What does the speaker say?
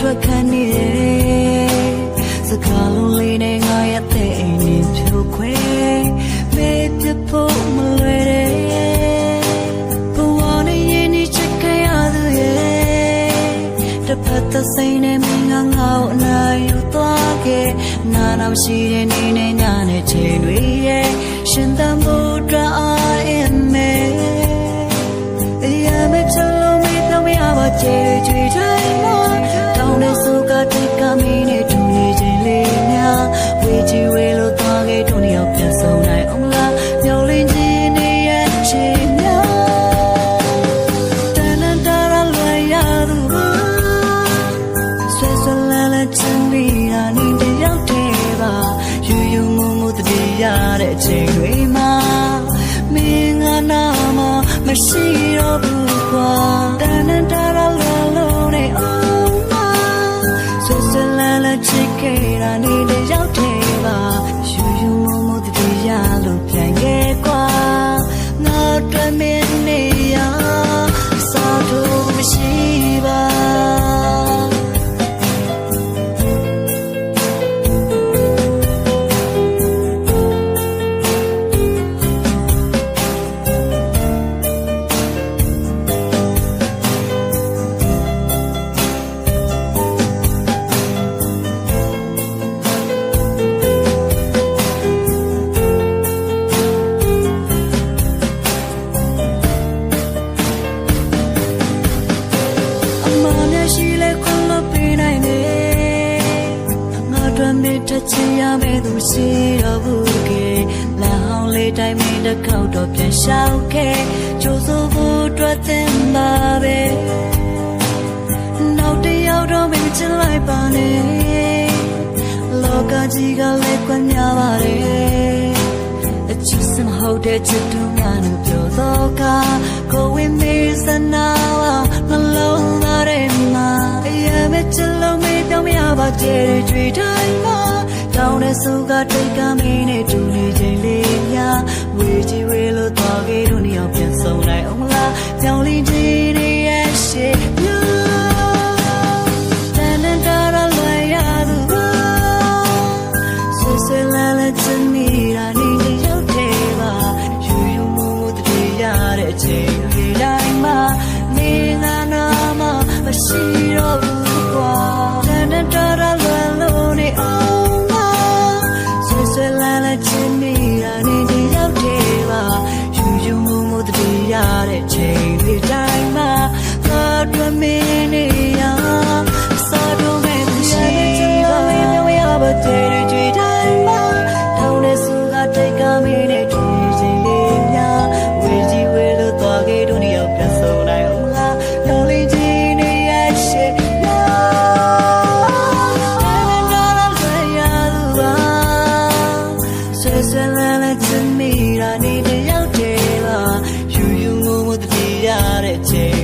ထွက်ခံနေတယ်စကားလုံးလေးနဲ့ငါရဲ့တဲ့အိမ်နေဖြိုခွဲမေးပြဖို့မလွယ်တယ်ဘဝနဲ့ရင်းနေချက်ခရသူရဲ့တပတ်သက်စိတ်နဲ့မင်းကငါ့ကိုအနာယူသွားခဲ့နာနာရှိတဲ့နေနဲ့ညနဲ့ချိန်တွေရဲ့ရှင်သန်ဖို့အတွက်အားအင်းမဲအရာမချလို့မေးတော့မရပါချေချွေချွေ တဲ့စုကတိတ်ကမင်းနဲ့တူနေခြင်းလေးများဝေကြည့်ဝေလို့သွားခဲ့တို့နှစ်ယောက်ပြန်ဆုံးနိုင်အောင်လားမျောလင်းခြင်းနေရဲ့ချိန်များတန်တန်တရာလွယ်ရသူပါဆွဲဆွဲလန်းလန်းချင်မိတာနေတယောက်တည်းပါယူယူမုံမုတတိရတဲ့အချိန်တွေမှာမင်းငါနာမမရှိတော့ဘူးကွာ ခဲ့ ငါတို့မေတ္တာချင်ရမယ်သူရှိတော့ဘူးကေလာဟောင်းလေးတိုင်းမင်းတစ်ခေါက်တော့ပြန်ရှောက်ခဲ့ကြိုးစိုးဖို့အတွက်သင်ပါပဲနောက်တစ်ယောက်တော့မင်းချင်လိုက်ပါနဲ့လောကကြီးကလည်းကွမ်းများပါတယ်အချစ်စမဟုတ်တဲ့ချစ်တူများနဲ့ပြောတော့ကကိုဝင်မေးစနာဝနှလုံး ပြောင်းမရပါကြဲကြွေတိုင်းမှာတောင်းတဲ့စုကတိတ်ကမင်းနဲ့တူနေချိန်လေးများဝေချီဝေလို့တော့ကေတို့နှစ်ယောက်ပြန်ဆုံနိုင်အောင်မလားကြောင်လင်း လာ about it takes